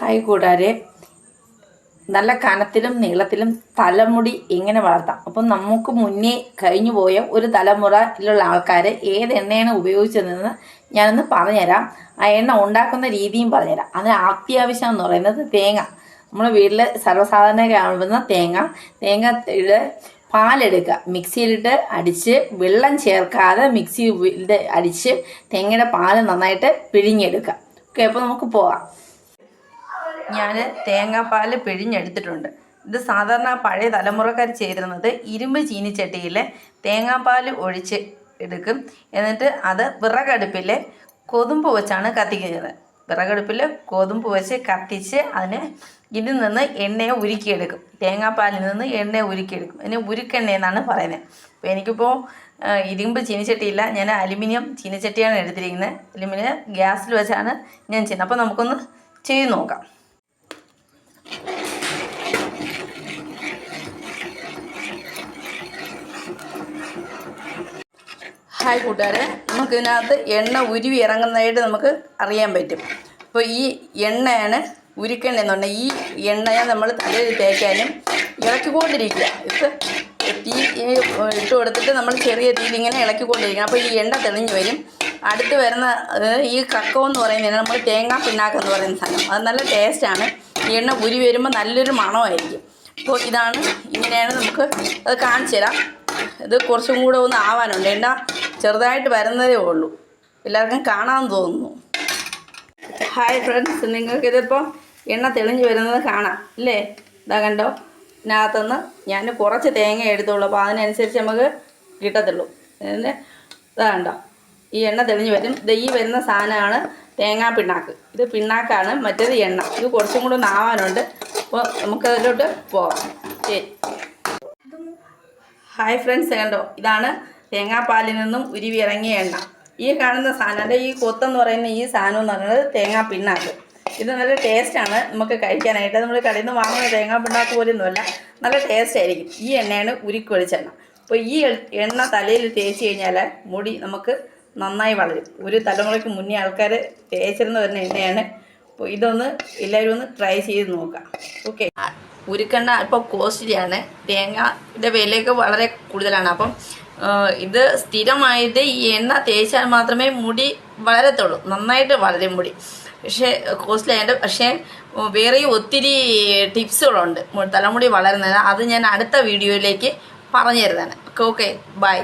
Hi കൂടാരെ. നല്ല കനത്തിലും നീളത്തിലും തലമുടി എങ്ങനെ വളർത്താം. അപ്പം നമുക്ക് മുന്നേ കഴിഞ്ഞു പോയ ഒരു തലമുറയിലുള്ള ആൾക്കാർ ഏത് എണ്ണയാണ് ഉപയോഗിച്ചതെന്ന് ഞാനൊന്ന് പറഞ്ഞുതരാം. ആ എണ്ണ ഉണ്ടാക്കുന്ന രീതിയും പറഞ്ഞുതരാം. അതിന് അത്യാവശ്യം എന്ന് പറയുന്നത് തേങ്ങ. നമ്മുടെ വീട്ടിൽ സർവസാധാരണ കാണുന്ന തേങ്ങ. തേങ്ങ പാലെടുക്കുക. മിക്സിയിലിട്ട് അടിച്ച് വെള്ളം ചേർക്കാതെ മിക്സിയിൽ അടിച്ച് തേങ്ങയുടെ പാൽ നന്നായിട്ട് പിഴിഞ്ഞെടുക്കുക. ഓക്കെ അപ്പോൾ നമുക്ക് പോകാം. ഞാൻ തേങ്ങാപ്പാൽ പിഴിഞ്ഞെടുത്തിട്ടുണ്ട്. ഇത് സാധാരണ പഴയ തലമുറക്കാർ ചെയ്തിരുന്നത് ഇരുമ്പ് ചീനിച്ചട്ടിയിൽ തേങ്ങാപ്പാൽ ഒഴിച്ച് എടുക്കും. എന്നിട്ട് അത് വിറകടുപ്പിൽ കൊതുമ്പ് വെച്ചാണ് കത്തിക്കുന്നത്. വിറകടുപ്പിൽ കൊതുമ്പ് വെച്ച് കത്തിച്ച് അതിന് ഇതിൽ നിന്ന് എണ്ണയെ ഉരുക്കിയെടുക്കും. തേങ്ങാപ്പാലിൽ നിന്ന് എണ്ണ ഉരുക്കിയെടുക്കും. അതിന് ഉരുക്കെണ്ണ എന്നാണ് പറയുന്നത് അപ്പോൾ എനിക്കിപ്പോൾ ഇരുമ്പ് ചീനിച്ചട്ടിയില്ല. ഞാൻ അലുമിനിയം ചീനിച്ചട്ടിയാണ് എടുത്തിരിക്കുന്നത്. അലുമിനിയം ഗ്യാസിൽ വെച്ചാണ് ഞാൻ ചെയ്യുന്നത്. അപ്പോൾ നമുക്കൊന്ന് ചെയ്ത് നോക്കാം. ഹായ് കൂട്ടുകാരെ നമുക്ക് ഇതിനകത്ത് എണ്ണ ഉരുവി ഇറങ്ങുന്നതായിട്ട് നമുക്ക് അറിയാൻ പറ്റും. അപ്പോൾ ഈ എണ്ണയാണ് പറഞ്ഞാൽ ഈ എണ്ണയെ നമ്മൾ തലയിൽ തേക്കാനും ഇളക്കിക്കൊണ്ടിരിക്കുക. ഇത് തീ ഇട്ട് കൊടുത്തിട്ട് നമ്മൾ ചെറിയ തീയിൽ ഇങ്ങനെ ഇളക്കിക്കൊണ്ടിരിക്കണം. അപ്പോൾ ഈ എണ്ണ തെളിഞ്ഞു വരും. അടുത്ത് വരുന്ന ഈ കക്കോ എന്ന് പറയുന്നതിന് നമ്മൾ തേങ്ങാ പിണ്ണാക്ക് എന്ന് പറയുന്ന സാധനം. അത് നല്ല ടേസ്റ്റാണ് ഈ എണ്ണ ഉരി വരുമ്പോൾ നല്ലൊരു മണമായിരിക്കും. അപ്പോൾ ഇതാണ് ഇങ്ങനെയാണ് നമുക്ക് അത് കാണിച്ചു തരാം. ഇത് കുറച്ചും കൂടെ ഒന്ന് ആവാനുണ്ട്. എണ്ണ ചെറുതായിട്ട് വരുന്നതേ ഉള്ളൂ. എല്ലാവർക്കും കാണാൻ തോന്നുന്നു. ഹായ് ഫ്രണ്ട്സ് നിങ്ങൾക്കിതിപ്പോൾ എണ്ണ തെളിഞ്ഞ് വരുന്നത് കാണാം അല്ലേ? ഇതാ കണ്ടോ? ഇതിനകത്തുനിന്ന് ഞാൻ കുറച്ച് തേങ്ങ എടുത്തുള്ളൂ. അപ്പോൾ അതിനനുസരിച്ച് നമുക്ക് കിട്ടത്തുള്ളൂ. പിന്നെ ഇതാ കണ്ടോ? ഈ എണ്ണ തെളിഞ്ഞ് വരും. ഇത് ഈ വരുന്ന സാധനമാണ് തേങ്ങാ പിണ്ണാക്ക്. ഇത് പിണ്ണാക്കാണ് മറ്റേത് എണ്ണ. ഇത് കുറച്ചും കൂടെ ഒന്ന് ആവാനുണ്ട്. അപ്പോൾ നമുക്കതിലോട്ട് പോകാം ശരി. ഹായ് ഫ്രണ്ട്സ് കണ്ടോ ഇതാണ് തേങ്ങാപ്പാലിൽ നിന്നും ഉരുവി ഇറങ്ങിയ എണ്ണ. ഈ കാണുന്ന സാധനം അല്ലെ ഈ കൊത്തെന്ന് പറയുന്ന ഈ സാധനം എന്ന് പറയുന്നത് തേങ്ങാ പിണ്ണാക്ക്. ഇത് നല്ല ടേസ്റ്റാണ് നമുക്ക് കഴിക്കാനായിട്ട്. നമ്മൾ കടയിൽ നിന്ന് വാങ്ങുന്ന തേങ്ങാ പിണ്ണാക്ക് പോലൊന്നുമല്ല നല്ല ടേസ്റ്റ് ആയിരിക്കും. ഈ എണ്ണയാണ് ഉരുക്കി വെളിച്ചെണ്ണ അപ്പോൾ ഈ എണ്ണ തലയിൽ തേച്ച് കഴിഞ്ഞാൽ മുടി നമുക്ക് നന്നായി വളരും. ഒരു തലമുറയ്ക്ക് മുന്നേ ആൾക്കാർ തേച്ചിരുന്ന വരുന്ന എണ്ണയാണ്. അപ്പോൾ ഇതൊന്ന് എല്ലാവരും ഒന്ന് ട്രൈ ചെയ്ത് നോക്കാം. ഓക്കെ ഉരുക്കെണ്ണ അല്പം കോസ്റ്റ്ലിയാണ് തേങ്ങയുടെ വിലയൊക്കെ വളരെ കൂടുതലാണ്. അപ്പം ഇത് സ്ഥിരമായിട്ട് ഈ എണ്ണ തേച്ചാൽ മാത്രമേ മുടി വളരത്തുള്ളൂ. നന്നായിട്ട് വളരും മുടി. പക്ഷേ കോസ്റ്റ്ലി ആയിട്ട് പക്ഷേ വേറെയും ഒത്തിരി ടിപ്സുകളുണ്ട്. തലമുടി വളരുന്നതിന്. അത് ഞാൻ അടുത്ത വീഡിയോയിലേക്ക് പറഞ്ഞു തരുന്നതാണ് ഓക്കെ ബൈ.